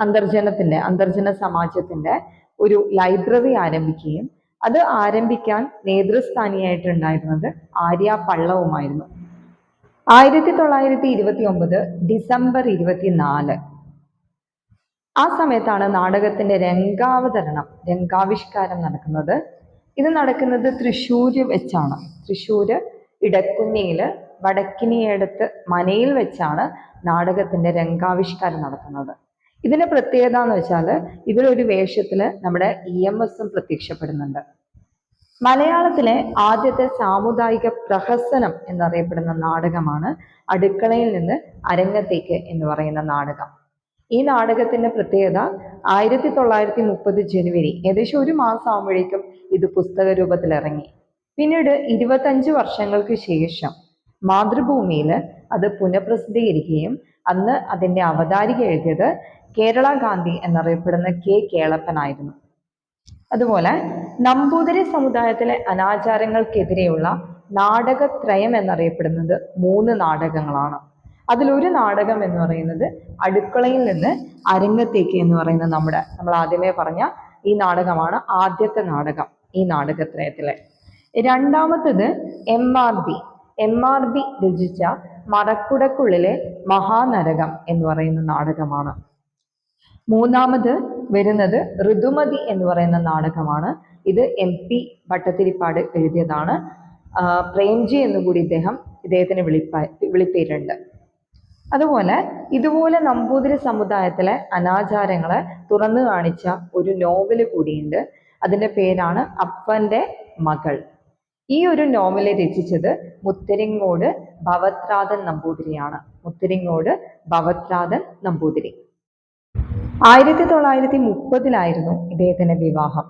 അന്തർജനത്തിന്റെ അന്തർജന സമാജത്തിന്റെ ഒരു ലൈബ്രറി ആരംഭിക്കുകയും അത് ആരംഭിക്കാൻ നേതൃസ്ഥാനിയായിട്ടുണ്ടായിരുന്നത് ആര്യ പള്ളവുമായിരുന്നു. ആയിരത്തി തൊള്ളായിരത്തി ഇരുപത്തി ഒമ്പത് ഡിസംബർ ഇരുപത്തിനാല്. ആ സമയത്താണ് നാടകത്തിന്റെ രംഗാവതരണം രംഗാവിഷ്കാരം നടക്കുന്നത്. ഇത് നടക്കുന്നത് തൃശ്ശൂര് വെച്ചാണ്. തൃശ്ശൂര് ഇടക്കുന്നിയിൽ വടക്കിനിയടുത്ത് മനയിൽ വെച്ചാണ് നാടകത്തിന്റെ രംഗാവിഷ്കാരം നടത്തുന്നത്. ഇതിന്റെ പ്രത്യേകത എന്ന് വെച്ചാൽ ഇതിലൊരു വേഷത്തിൽ നമ്മുടെ ഇ എം എസും പ്രത്യക്ഷപ്പെടുന്നുണ്ട്. മലയാളത്തിലെ ആദ്യത്തെ സാമുദായിക പ്രഹസനം എന്നറിയപ്പെടുന്ന നാടകമാണ് അടുക്കളയിൽ നിന്ന് അരങ്ങത്തേക്ക് എന്ന് പറയുന്ന നാടകം. ഈ നാടകത്തിന്റെ പ്രത്യേകത ആയിരത്തി തൊള്ളായിരത്തി മുപ്പത് ജനുവരി ഏകദേശം ഒരു മാസം ആകുമ്പോഴേക്കും ഇത് പുസ്തക രൂപത്തിൽ ഇറങ്ങി. പിന്നീട് ഇരുപത്തഞ്ച് വർഷങ്ങൾക്ക് ശേഷം മാതൃഭൂമിയിൽ അത് പുനഃപ്രസിദ്ധീകരിക്കുകയും അന്ന് അതിന്റെ അവതാരിക എഴുതിയത് കേരള ഗാന്ധി എന്നറിയപ്പെടുന്ന കെ. കേളപ്പനായിരുന്നു അതുപോലെ നമ്പൂതിരി സമുദായത്തിലെ അനാചാരങ്ങൾക്കെതിരെയുള്ള നാടകത്രയം എന്നറിയപ്പെടുന്നത് മൂന്ന് നാടകങ്ങളാണ്. അതിലൊരു നാടകം എന്ന് പറയുന്നത് അടുക്കളയിൽ നിന്ന് അരങ്ങത്തേക്ക് എന്ന് പറയുന്ന നമ്മുടെ നമ്മൾ ആദ്യമേ പറഞ്ഞ ഈ നാടകമാണ് ആദ്യത്തെ നാടകം ഈ നാടകത്രയത്തിലെ. രണ്ടാമത്തത് M R B M R B രചിച്ച മറക്കുടക്കുള്ളിലെ മഹാനരകം എന്ന് പറയുന്ന നാടകമാണ്. മൂന്നാമത് വരുന്നത് ഋതുമതി എന്ന് പറയുന്ന നാടകമാണ്. ഇത് എം പി ഭട്ടത്തിരിപ്പാട് എഴുതിയതാണ്. പ്രേംജി എന്നുകൂടി ഇദ്ദേഹം ഇദ്ദേഹത്തിന് വിളിപ്പ വിളിപ്പേരുണ്ട്. അതുപോലെ ഇതുപോലെ നമ്പൂതിരി സമുദായത്തിലെ അനാചാരങ്ങളെ തുറന്നു കാണിച്ച ഒരു നോവൽ കൂടിയുണ്ട്. അതിന്റെ പേരാണ് അപ്പന്റെ മകൾ. ഈ ഒരു നോവൽ രചിച്ചത് മുത്തരിങ്ങോട് ഭവത്രാതൻ നമ്പൂതിരിയാണ്. മുത്തരിങ്ങോട് ഭവത്രാതൻ നമ്പൂതിരി. ആയിരത്തി തൊള്ളായിരത്തി മുപ്പതിലായിരുന്നു ഇദ്ദേഹത്തിന്റെ വിവാഹം.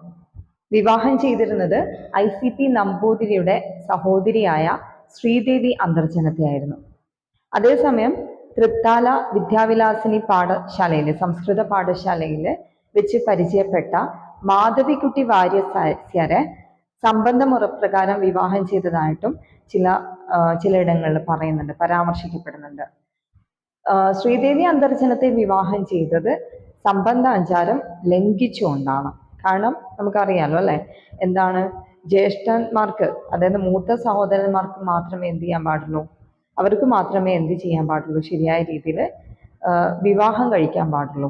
വിവാഹം ചെയ്തിരുന്നത് ഐ സി പി നമ്പൂതിരിയുടെ സഹോദരിയായ ശ്രീദേവി അന്തർജനത്തെയായിരുന്നു അതേസമയം തൃപ്താല വിദ്യാവിലാസിനി പാഠശാലയിലെ സംസ്കൃത പാഠശാലയിൽ വെച്ച് പരിചയപ്പെട്ട മാധവിക്കുട്ടി വാര്യ സാസ്യരെ സംബന്ധമുറപ്രകാരം വിവാഹം ചെയ്തതായിട്ടും ചില ചിലയിടങ്ങളിൽ പറയുന്നുണ്ട് പരാമർശിക്കപ്പെടുന്നുണ്ട്. ശ്രീദേവി അന്തർജനത്തെ വിവാഹം ചെയ്തത് സംബന്ധാചാരം ലംഘിച്ചുകൊണ്ടാണ് കാരണം നമുക്കറിയാലോ അല്ലെ? എന്താണ്? ജ്യേഷ്ഠന്മാർക്ക് അതായത് മൂത്ത സഹോദരന്മാർക്ക് മാത്രമേ എന്ത് ചെയ്യാൻ പാടുള്ളൂ? അവർക്ക് മാത്രമേ എന്ത് ചെയ്യാൻ പാടുള്ളൂ? ശരിയായ രീതിയിൽ വിവാഹം കഴിക്കാൻ പാടുള്ളൂ.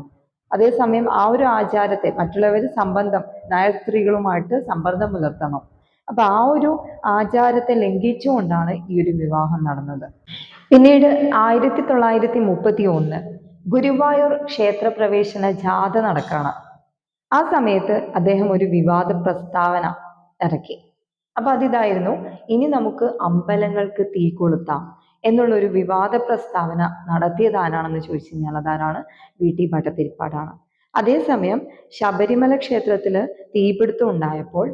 അതേസമയം ആ ഒരു ആചാരത്തെ മറ്റുള്ളവർ സംബന്ധം നായർ സ്ത്രീകളുമായിട്ട് സമ്പർക്കം പുലർത്തണം. അപ്പൊ ആ ഒരു ആചാരത്തെ ലംഘിച്ചുകൊണ്ടാണ് ഈ ഒരു വിവാഹം നടന്നത്. പിന്നീട് ആയിരത്തി തൊള്ളായിരത്തി മുപ്പത്തി ഒന്ന് ഗുരുവായൂർ ക്ഷേത്രപ്രവേശന ജാഥ നടക്കുകയാണ് ആ സമയത്ത് അദ്ദേഹം ഒരു വിവാദ പ്രസ്താവന ഇറക്കി. അപ്പൊ അതിതായിരുന്നു ഇനി നമുക്ക് അമ്പലങ്ങൾക്ക് തീ കൊളുത്താം എന്നുള്ള ഒരു വിവാദ പ്രസ്താവന നടത്തിയതാരാണെന്ന് ചോദിച്ചു കഴിഞ്ഞാൽ അതാരാണ്? വി. ടി. ഭട്ടതിരിപ്പാടാണ്. അതേസമയം ശബരിമല ക്ഷേത്രത്തിൽ തീപിടുത്തം ഉണ്ടായപ്പോൾ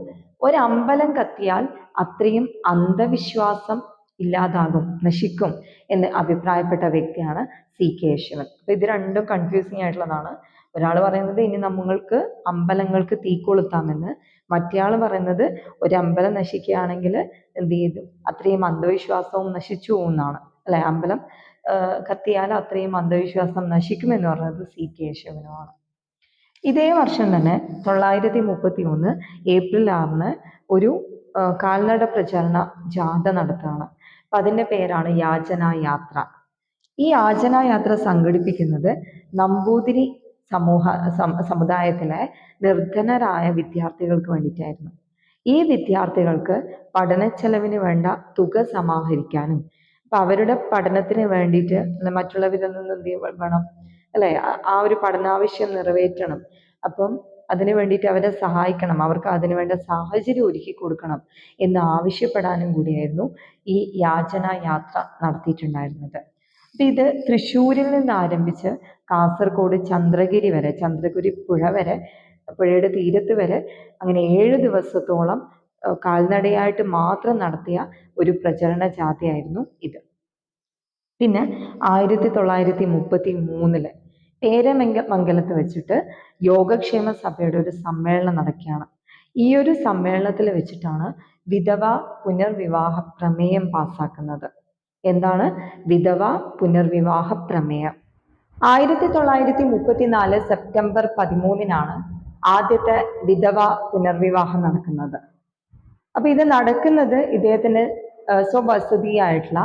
ഒരമ്പലം കത്തിയാൽ അത്രയും അന്ധവിശ്വാസം ഇല്ലാതാകും നശിക്കും എന്ന് അഭിപ്രായപ്പെട്ട വ്യക്തിയാണ് സി കെ ശിവൻ. അപ്പൊ ഇത് രണ്ടും കൺഫ്യൂസിങ് ആയിട്ടുള്ളതാണ്. ഒരാൾ പറയുന്നത് ഇനി നമ്മൾക്ക് അമ്പലങ്ങൾക്ക് തീ കൊളുത്താമെന്ന് മറ്റേയാൾ പറയുന്നത് ഒരു അമ്പലം നശിക്കുകയാണെങ്കിൽ എന്ത് ചെയ്തു? അത്രയും അന്ധവിശ്വാസവും നശിച്ചു പോകുന്നതാണ്. അല്ലെ? അമ്പലം കത്തിയാൽ അത്രയും അന്ധവിശ്വാസം നശിക്കുമെന്ന് പറയുന്നത് സി കെ ശിവനുമാണ്. ഇതേ വർഷം തന്നെ തൊള്ളായിരത്തി മുപ്പത്തി ഒന്ന് ഏപ്രിൽ ആറിന് ഒരു കാൽനട പ്രചരണ ജാഥ നടത്തുകയാണ്. അപ്പം അതിന്റെ പേരാണ് യാചന യാത്ര. ഈ യാചന യാത്ര സംഘടിപ്പിക്കുന്നത് നമ്പൂതിരി സമൂഹ സമുദായത്തിലെ നിർധനരായ വിദ്യാർത്ഥികൾക്ക് വേണ്ടിയിട്ടായിരുന്നു. ഈ വിദ്യാർത്ഥികൾക്ക് പഠന ചെലവിന് വേണ്ട തുക സമാഹരിക്കാനും അപ്പൊ അവരുടെ പഠനത്തിന് വേണ്ടിയിട്ട് മറ്റുള്ളവരിൽ നിന്ന് എന്ത് വേണം അല്ലെ? ആ ഒരു പഠനാവശ്യം നിറവേറ്റണം. അപ്പം അതിനു വേണ്ടിയിട്ട് അവരെ സഹായിക്കണം. അവർക്ക് അതിനു വേണ്ട സാഹചര്യം ഒരുക്കി കൊടുക്കണം എന്ന് ആവശ്യപ്പെടാനും കൂടിയായിരുന്നു ഈ യാചന യാത്ര നടത്തിയിട്ടുണ്ടായിരുന്നത്. അപ്പൊ ഇത് തൃശ്ശൂരിൽ നിന്ന് ആരംഭിച്ച് കാസർഗോഡ് ചന്ദ്രഗിരി വരെ ചന്ദ്രഗിരി പുഴ വരെ പുഴയുടെ തീരത്ത് വരെ അങ്ങനെ ഏഴ് ദിവസത്തോളം കാൽനടയായിട്ട് മാത്രം നടത്തിയ ഒരു പ്രചരണ ജാഥയായിരുന്നു ഇത്. പിന്നെ ആയിരത്തി തൊള്ളായിരത്തി മുപ്പത്തി മൂന്നിൽ പേരമംഗ മംഗലത്ത് വെച്ചിട്ട് യോഗക്ഷേമ സഭയുടെ ഒരു സമ്മേളനം നടക്കുകയാണ്. ഈ ഒരു സമ്മേളനത്തിൽ വെച്ചിട്ടാണ് വിധവ പുനർവിവാഹ പ്രമേയം പാസാക്കുന്നത് എന്താണ്? വിധവ പുനർവിവാഹ പ്രമേയം. ആയിരത്തി തൊള്ളായിരത്തി മുപ്പത്തിനാല് സെപ്റ്റംബർ പതിമൂന്നിനാണ് ആദ്യത്തെ വിധവ പുനർവിവാഹം നടക്കുന്നത്. അപ്പൊ ഇത് നടക്കുന്നത് ഇദ്ദേഹത്തിന് സ്വവസതിയായിട്ടുള്ള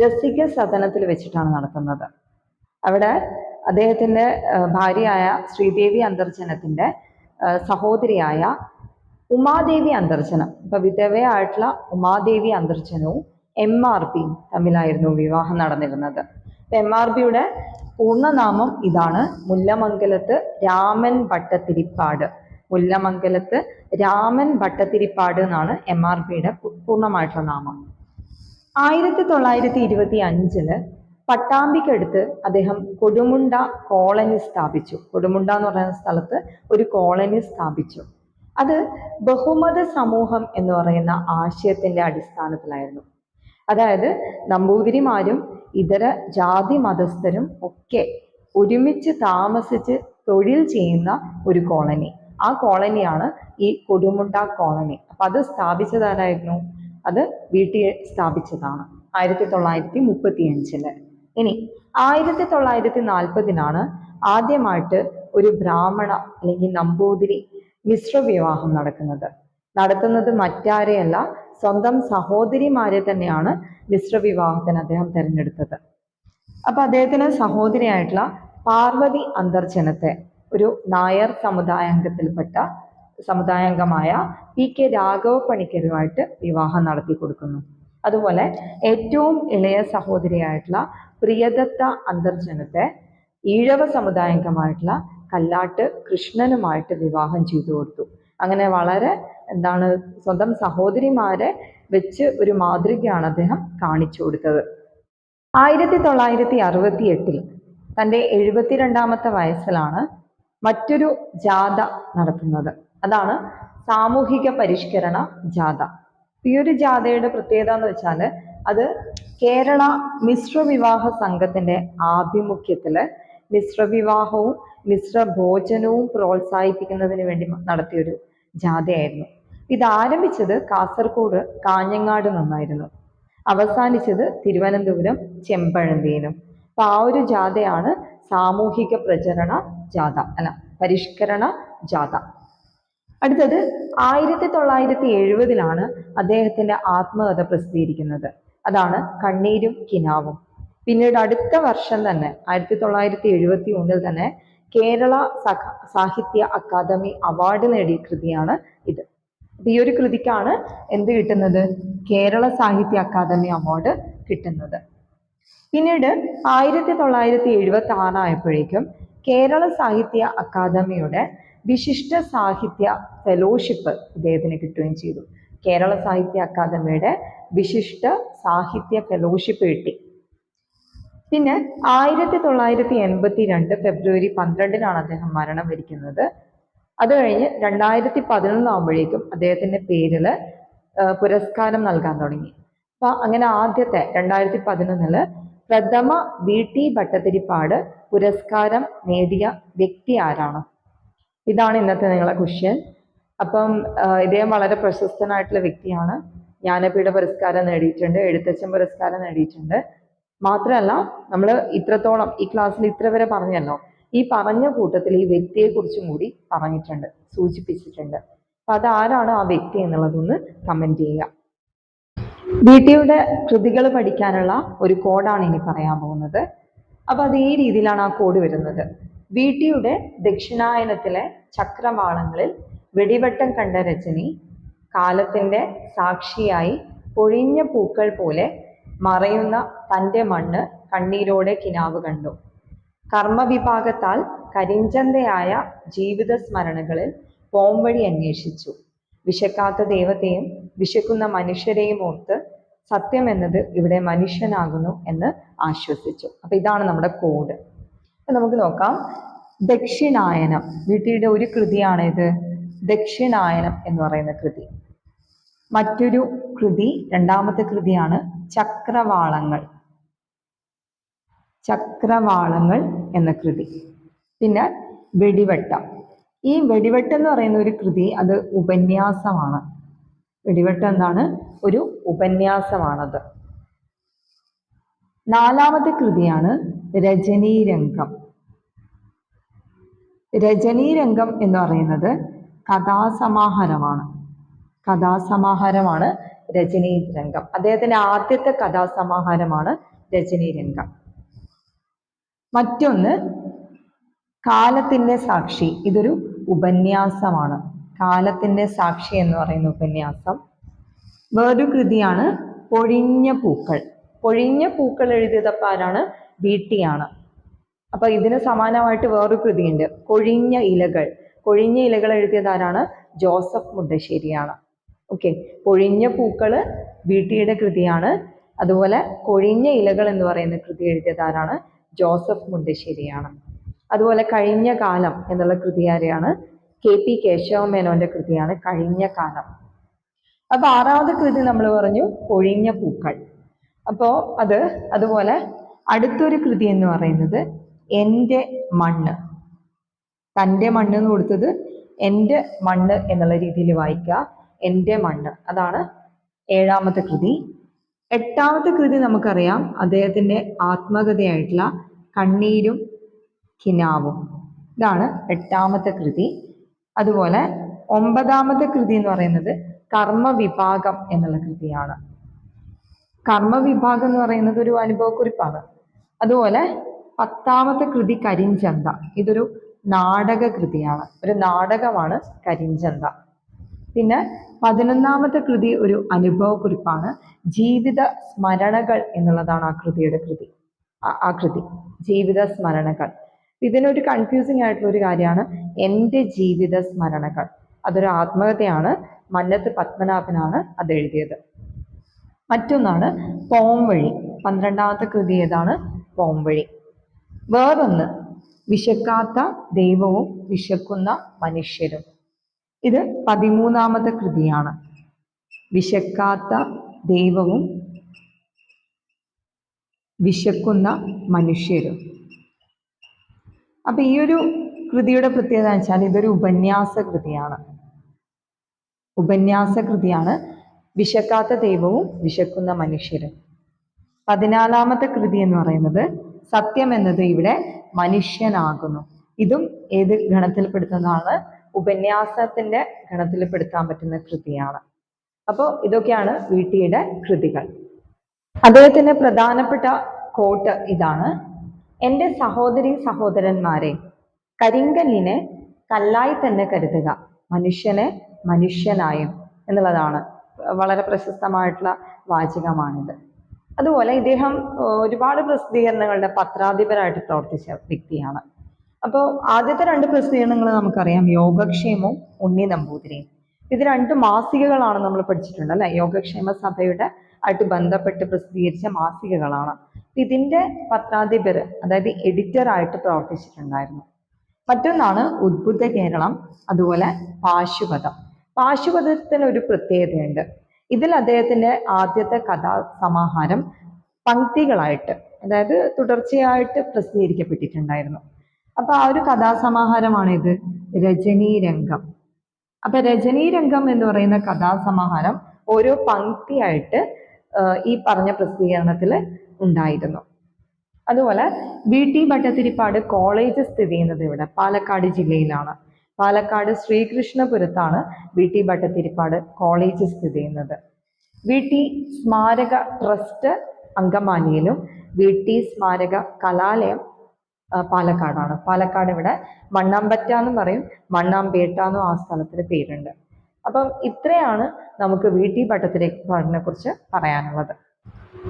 രസിക സദനത്തിൽ വെച്ചിട്ടാണ് നടക്കുന്നത്. അവിടെ അദ്ദേഹത്തിന്റെ ഭാര്യയായ ശ്രീദേവി അന്തർജനത്തിന്റെ സഹോദരിയായ ഉമാദേവി അന്തർജനം. ഇപ്പൊ വിധവയായിട്ടുള്ള ഉമാദേവി അന്തർജനവും എം ആർ പി തമ്മിലായിരുന്നു വിവാഹം നടന്നിരുന്നത്. എം ആർ പിയുടെ പൂർണനാമം ഇതാണ് മുല്ലമംഗലത്ത് രാമൻ ഭട്ടത്തിരിപ്പാട് മുല്ലമംഗലത്ത് രാമൻ ഭട്ടത്തിരിപ്പാട് എന്നാണ് എം ആർ പിയുടെ പൂർണമായിട്ടുള്ള നാമം. ആയിരത്തി തൊള്ളായിരത്തി ഇരുപത്തി അഞ്ചിൽ പട്ടാമ്പിക്കടുത്ത് അദ്ദേഹം കൊടുമുണ്ട കോളനി സ്ഥാപിച്ചു. കൊടുമുണ്ട എന്ന് പറയുന്ന സ്ഥലത്ത് ഒരു കോളനി സ്ഥാപിച്ചു. അത് ബഹുമത സമൂഹം എന്ന് പറയുന്ന ആശയത്തിന്റെ അടിസ്ഥാനത്തിലായിരുന്നു. അതായത് നമ്പൂതിരിമാരും ഇതര ജാതി മതസ്ഥരും ഒക്കെ ഒരുമിച്ച് താമസിച്ച് തൊഴിൽ ചെയ്യുന്ന ഒരു കോളനി. ആ കോളനിയാണ് ഈ കൊടുമുണ്ട കോളനി. അപ്പൊ അത് സ്ഥാപിച്ചതാരായിരുന്നു? അത് വീട്ടിൽ സ്ഥാപിച്ചതാണ്. ആയിരത്തി തൊള്ളായിരത്തി മുപ്പത്തി അഞ്ചിൽ ഇനി ആയിരത്തി തൊള്ളായിരത്തി നാൽപ്പതിനാണ് ആദ്യമായിട്ട് ഒരു ബ്രാഹ്മണ അല്ലെങ്കിൽ നമ്പൂതിരി മിശ്ര വിവാഹം നടക്കുന്നത്. നടത്തുന്നത് മറ്റാരെയല്ല സ്വന്തം സഹോദരിമാരെ തന്നെയാണ് മിശ്ര വിവാഹത്തിന് അദ്ദേഹം തിരഞ്ഞെടുത്തത്. അപ്പൊ അദ്ദേഹത്തിന് സഹോദരിയായിട്ടുള്ള പാർവതി അന്തർജനത്തെ ഒരു നായർ സമുദായാംഗത്തിൽപ്പെട്ട സമുദായാംഗമായ പി കെ രാഘവ പണിക്കരുമായിട്ട് വിവാഹം നടത്തി കൊടുക്കുന്നു അതുപോലെ ഏറ്റവും ഇളയ സഹോദരിയായിട്ടുള്ള പ്രിയദത്ത അന്തർജനത്തെ ഈഴവ സമുദായംഗമായിട്ടുള്ള കല്ലാട്ട് കൃഷ്ണനുമായിട്ട് വിവാഹം ചെയ്തു കൊടുത്തു. അങ്ങനെ വളരെ എന്താണ് സ്വന്തം സഹോദരിമാരെ വെച്ച് ഒരു മാതൃകയാണ് അദ്ദേഹം കാണിച്ചു കൊടുത്തത്. ആയിരത്തി തൊള്ളായിരത്തി അറുപത്തി എട്ടിൽ തന്റെ എഴുപത്തിരണ്ടാമത്തെ വയസ്സിലാണ് മറ്റൊരു ജാഥ നടത്തുന്നത്. അതാണ് സാമൂഹിക പരിഷ്കരണ ജാഥ. ഈ ഒരു ജാഥയുടെ പ്രത്യേകത എന്ന് വെച്ചാൽ അത് കേരള മിശ്രവിവാഹ സംഘത്തിന്റെ ആഭിമുഖ്യത്തിൽ മിശ്രവിവാഹവും മിശ്ര ഭോജനവും പ്രോത്സാഹിപ്പിക്കുന്നതിന് വേണ്ടി നടത്തിയൊരു ജാഥയായിരുന്നു. ഇത് ആരംഭിച്ചത് കാസർഗോഡ് കാഞ്ഞങ്ങാട് നിന്നായിരുന്നു. അവസാനിച്ചത് തിരുവനന്തപുരം ചെമ്പഴന്തിയിലും. അപ്പൊ ആ ഒരു ജാഥയാണ് സാമൂഹിക പ്രചരണ ജാഥ അല്ല പരിഷ്കരണ ജാഥ. അടുത്തത് ആയിരത്തി തൊള്ളായിരത്തി എഴുപതിലാണ് അദ്ദേഹത്തിന്റെ ആത്മകഥ പ്രസിദ്ധീകരിക്കുന്നത്. അതാണ് കണ്ണീരും കിനാവും. പിന്നീട് അടുത്ത വർഷം തന്നെ ആയിരത്തി തൊള്ളായിരത്തി എഴുപത്തി ഒന്നിൽ തന്നെ കേരള സാഹിത്യ അക്കാദമി അവാർഡ് നേടിയ കൃതിയാണ് ഇത്. ഈ ഒരു കൃതിക്കാണ് എന്ത് കിട്ടുന്നത്? കേരള സാഹിത്യ അക്കാദമി അവാർഡ് കിട്ടുന്നത്. പിന്നീട് ആയിരത്തി തൊള്ളായിരത്തി എഴുപത്തി ആറായപ്പോഴേക്കും കേരള സാഹിത്യ അക്കാദമിയുടെ വിശിഷ്ട സാഹിത്യ ഫെലോഷിപ്പ് ഇദ്ദേഹത്തിന് കിട്ടുകയും ചെയ്തു. കേരള സാഹിത്യ അക്കാദമിയുടെ വിശിഷ്ട സാഹിത്യ ഫെലോഷിപ്പ് കിട്ടി. പിന്നെ ആയിരത്തി തൊള്ളായിരത്തി എൺപത്തി രണ്ട് ഫെബ്രുവരി പന്ത്രണ്ടിനാണ് അദ്ദേഹം മരണം വരിക്കുന്നത്. അത് കഴിഞ്ഞ് രണ്ടായിരത്തി പതിനൊന്നാകുമ്പോഴേക്കും അദ്ദേഹത്തിന്റെ പേരിൽ പുരസ്കാരം നൽകാൻ തുടങ്ങി. അപ്പൊ അങ്ങനെ ആദ്യത്തെ രണ്ടായിരത്തി പതിനൊന്നിൽ പ്രഥമ വി ടി ഭട്ടതിരിപ്പാട് പുരസ്കാരം നേടിയ വ്യക്തി ആരാണ്? ഇതാണ് ഇന്നത്തെ നിങ്ങളെ ക്വസ്റ്റ്യൻ അപ്പം ഇദ്ദേഹം വളരെ പ്രശസ്തനായിട്ടുള്ള വ്യക്തിയാണ്. ജ്ഞാനപീഠ പുരസ്കാരം നേടിയിട്ടുണ്ട് എഴുത്തച്ഛൻ പുരസ്കാരം നേടിയിട്ടുണ്ട്. മാത്രമല്ല നമ്മൾ ഇത്രത്തോളം ഈ ക്ലാസ്സിൽ ഇത്ര വരെ പറഞ്ഞല്ലോ. ഈ പറഞ്ഞ കൂട്ടത്തിൽ ഈ വ്യക്തിയെ കുറിച്ചും കൂടി പറഞ്ഞിട്ടുണ്ട് സൂചിപ്പിച്ചിട്ടുണ്ട്. അപ്പൊ അതാരാണ് ആ വ്യക്തി എന്നുള്ളതൊന്ന് കമന്റ് ചെയ്യുക. വീട്ടിയുടെ കൃതികൾ പഠിക്കാനുള്ള ഒരു കോഡാണ് ഇനി പറയാൻ പോകുന്നത്. അപ്പൊ അത് ഈ രീതിയിലാണ് ആ കോഡ് വരുന്നത്. വീട്ടിയുടെ ദക്ഷിണായനത്തിലെ ചക്രവാളങ്ങളിൽ വെടിവട്ടം കണ്ട രജനി കാലത്തിന്റെ സാക്ഷിയായി പൊഴിഞ്ഞ പൂക്കൾ പോലെ മറയുന്ന തന്റെ മണ്ണ് കണ്ണീരോടെ കിനാവ് കണ്ടു. കർമ്മവിഭാഗത്താൽ കരിഞ്ചന്തയായ ജീവിത സ്മരണകളിൽ പോംവഴി അന്വേഷിച്ചു. വിശക്കാത്ത ദൈവത്തെയും വിശക്കുന്ന മനുഷ്യരെയും ഓർത്ത് സത്യം എന്നത് ഇവിടെ മനുഷ്യനാകുന്നു എന്ന് ആശ്വസിച്ചു. അപ്പൊ ഇതാണ് നമ്മുടെ കോഡ്. നമുക്ക് നോക്കാം. ദക്ഷിണായനം. വീട്ടിയുടെ ഒരു കൃതിയാണ് ഇത് ദക്ഷിണായനം എന്ന് പറയുന്ന കൃതി. മറ്റൊരു കൃതി രണ്ടാമത്തെ കൃതിയാണ് ചക്രവാളങ്ങൾ. ചക്രവാളങ്ങൾ എന്ന കൃതി. പിന്നെ വെടിവട്ടം. ഈ വെടിവട്ടം എന്ന് പറയുന്ന ഒരു കൃതി അത് ഉപന്യാസമാണ്. വെടിവട്ടം എന്താണ്? ഒരു ഉപന്യാസമാണത്. നാലാമത്തെ കൃതിയാണ് രജനീരംഗം. രജനീരംഗം എന്ന് പറയുന്നത് കഥാസമാഹാരമാണ്. കഥാസമാഹാരമാണ് രജനീരംഗം അദ്ദേഹത്തിന്റെ ആദ്യത്തെ കഥാസമാഹാരമാണ് രജനീരംഗം മറ്റൊന്ന് കാലത്തിന്റെ സാക്ഷി. ഇതൊരു ഉപന്യാസമാണ്. കാലത്തിന്റെ സാക്ഷി എന്ന് പറയുന്ന ഉപന്യാസം. വേറൊരു കൃതിയാണ് പൊഴിഞ്ഞ പൂക്കൾ. പൊഴിഞ്ഞ പൂക്കൾ എഴുതിയതപ്പോൾ ആരാണ്? വീട്ടിയാണ് അപ്പൊ ഇതിന് സമാനമായിട്ട് വേറൊരു കൃതിയുണ്ട്. കൊഴിഞ്ഞ ഇലകൾ. കൊഴിഞ്ഞ ഇലകൾ എഴുതിയത് ആരാണ്? ജോസഫ് മുണ്ടശ്ശേരിയാണ്. ഓക്കെ പൊഴിഞ്ഞ പൂക്കൾ വീട്ടിയുടെ കൃതിയാണ്. അതുപോലെ കൊഴിഞ്ഞ ഇലകൾ എന്ന് പറയുന്ന കൃതി എഴുതിയത് ആരാണ്? ജോസഫ് മുണ്ടശ്ശേരിയാണ്. അതുപോലെ കഴിഞ്ഞ കാലം എന്നുള്ള കൃതി ആരെയാണ്? കെ പി കേശവ മേനോന്റെ കൃതിയാണ് കഴിഞ്ഞ കാലം. അപ്പൊ ആറാമത് കൃതി നമ്മൾ പറഞ്ഞു പൊഴിഞ്ഞ പൂക്കൾ. അപ്പോ അത് അതുപോലെ അടുത്തൊരു കൃതി എന്ന് പറയുന്നത് എന്റെ മണ്ണ്. തന്റെ മണ്ണ് എന്ന് കൊടുത്തത് എന്റെ മണ്ണ് എന്നുള്ള രീതിയിൽ വായിക്കുക. എന്റെ മണ്ണ്. അതാണ് ഏഴാമത്തെ കൃതി. എട്ടാമത്തെ കൃതി നമുക്കറിയാം. അദ്ദേഹത്തിന്റെ ആത്മകഥയായിട്ടുള്ള കണ്ണീരും കിനാവും. ഇതാണ് എട്ടാമത്തെ കൃതി. അതുപോലെ ഒമ്പതാമത്തെ കൃതി എന്ന് പറയുന്നത് കർമ്മവിഭാഗം എന്നുള്ള കൃതിയാണ്. കർമ്മവിഭാഗം എന്ന് പറയുന്നത് ഒരു അനുഭവക്കുറിപ്പാണ്. അതുപോലെ പത്താമത്തെ കൃതി കരിഞ്ചന്ത. ഇതൊരു നാടക കൃതിയാണ് ഒരു നാടകമാണ് കരിഞ്ചന്ത. പിന്നെ പതിനൊന്നാമത്തെ കൃതി ഒരു അനുഭവ കുറിപ്പാണ് ജീവിത സ്മരണകൾ എന്നുള്ളതാണ് ആ കൃതിയുടെ കൃതി. ആ കൃതി. ജീവിത സ്മരണകൾ. ഇതിനൊരു കൺഫ്യൂസിങ് ആയിട്ടുള്ള ഒരു കാര്യമാണ് എന്റെ ജീവിത സ്മരണകൾ. അതൊരു ആത്മകഥയാണ്. മന്നത്ത് പത്മനാഭനാണ് അത് എഴുതിയത് മറ്റൊന്നാണ് പോംവഴി. പന്ത്രണ്ടാമത്തെ കൃതി ഏതാണ്? പോംവഴി. വേറൊന്ന് വിശക്കാത്ത ദൈവവും വിശക്കുന്ന മനുഷ്യരും. ഇത് പതിമൂന്നാമത്തെ കൃതിയാണ്. വിശക്കാത്ത ദൈവവും വിശക്കുന്ന മനുഷ്യരും. അപ്പൊ ഈ ഒരു കൃതിയുടെ പ്രത്യേകത വെച്ചാൽ ഇതൊരു ഉപന്യാസ കൃതിയാണ്. ഉപന്യാസ കൃതിയാണ് വിശക്കാത്ത ദൈവവും വിശക്കുന്ന മനുഷ്യരും. പതിനാലാമത്തെ കൃതി എന്ന് പറയുന്നത് സത്യം എന്നത് ഇവിടെ മനുഷ്യനാകുന്നു. ഇതും ഏത് ഗണത്തിൽപ്പെടുത്തുന്നതാണ്? ഉപന്യാസത്തിന്റെ ഗണത്തിൽപ്പെടുത്താൻ പറ്റുന്ന കൃതിയാണ്. അപ്പോൾ ഇതൊക്കെയാണ് വീട്ടിയുടെ കൃതികൾ. അദ്ദേഹത്തിന്റെ പ്രധാനപ്പെട്ട കോട്ട് ഇതാണ്. എന്റെ സഹോദരി സഹോദരന്മാരെ കരിങ്കല്ലിനെ കല്ലായി തന്നെ കരുതുക. മനുഷ്യനെ മനുഷ്യനായും എന്നുള്ളതാണ്. വളരെ പ്രശസ്തമായിട്ടുള്ള വാചകമാണിത്. അതുപോലെ ഇദ്ദേഹം ഒരുപാട് പ്രസിദ്ധീകരണങ്ങളുടെ പത്രാധിപരായിട്ട് പ്രവർത്തിച്ച വ്യക്തിയാണ്. അപ്പോൾ ആദ്യത്തെ രണ്ട് പ്രസിദ്ധീകരണങ്ങൾ നമുക്കറിയാം യോഗക്ഷേമവും ഉണ്ണി നമ്പൂതിരിയും. ഇത് രണ്ട് മാസികകളാണ് നമ്മൾ പഠിച്ചിട്ടുണ്ട് അല്ലെ? യോഗക്ഷേമ സഭയുടെ ആയിട്ട് ബന്ധപ്പെട്ട് പ്രസിദ്ധീകരിച്ച മാസികകളാണ്. ഇതിന്റെ പത്രാധിപർ അതായത് എഡിറ്റർ ആയിട്ട് പ്രവർത്തിച്ചിട്ടുണ്ടായിരുന്നു. മറ്റൊന്നാണ് ഉദ്ബുദ്ധ കേരളം അതുപോലെ പാശുപതം. പാശുപതത്തിന് ഒരു പ്രത്യേകതയുണ്ട്. ഇതിൽ അദ്ദേഹത്തിന്റെ ആദ്യത്തെ കഥാസമാഹാരം പങ്ക്തികളായിട്ട് അതായത് തുടർച്ചയായിട്ട് പ്രസിദ്ധീകരിക്കപ്പെട്ടിട്ടുണ്ടായിരുന്നു. അപ്പൊ ആ ഒരു കഥാസമാഹാരമാണ് ഇത് രജനീരംഗം അപ്പൊ രജനീരംഗം എന്ന് പറയുന്ന കഥാസമാഹാരം ഓരോ പങ്ക്തിയായിട്ട് ഈ പറഞ്ഞ പ്രസിദ്ധീകരണത്തിൽ ഉണ്ടായിരുന്നു. അതുപോലെ വി ടി ഭട്ടത്തിരിപ്പാട് കോളേജ് സ്ഥിതി ചെയ്യുന്നത് ഇവിടെ പാലക്കാട് ജില്ലയിലാണ്. പാലക്കാട് ശ്രീകൃഷ്ണപുരത്താണ് വി ടി ഭട്ടത്തിരിപ്പാട് കോളേജ് സ്ഥിതി ചെയ്യുന്നത്. വി ടി സ്മാരക ട്രസ്റ്റ് അങ്കമാനിയിലും വി ടി സ്മാരക കലാലയം പാലക്കാടാണ്. പാലക്കാട് ഇവിടെ മണ്ണാമ്പറ്റ എന്ന് പറയും മണ്ണാമ്പേട്ട എന്നും ആ സ്ഥലത്തിന് പേരുണ്ട്. അപ്പം ഇത്രയാണ് നമുക്ക് വി ടി ഭട്ടത്തിരിപ്പാടിനെ കുറിച്ച് പറയാനുള്ളത്.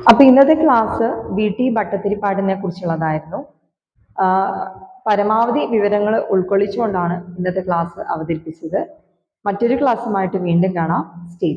അപ്പൊ ഇന്നത്തെ ക്ലാസ് വി ടി ഭട്ടത്തിരിപ്പാടിനെ കുറിച്ചുള്ളതായിരുന്നു. പരമാവധി വിവരങ്ങൾ ഉൾക്കൊള്ളിച്ചുകൊണ്ടാണ് ഇന്നത്തെ ക്ലാസ് അവതരിപ്പിച്ചത്. മറ്റൊരു ക്ലാസ്സുമായിട്ട് വീണ്ടും കാണാം. സ്റ്റേ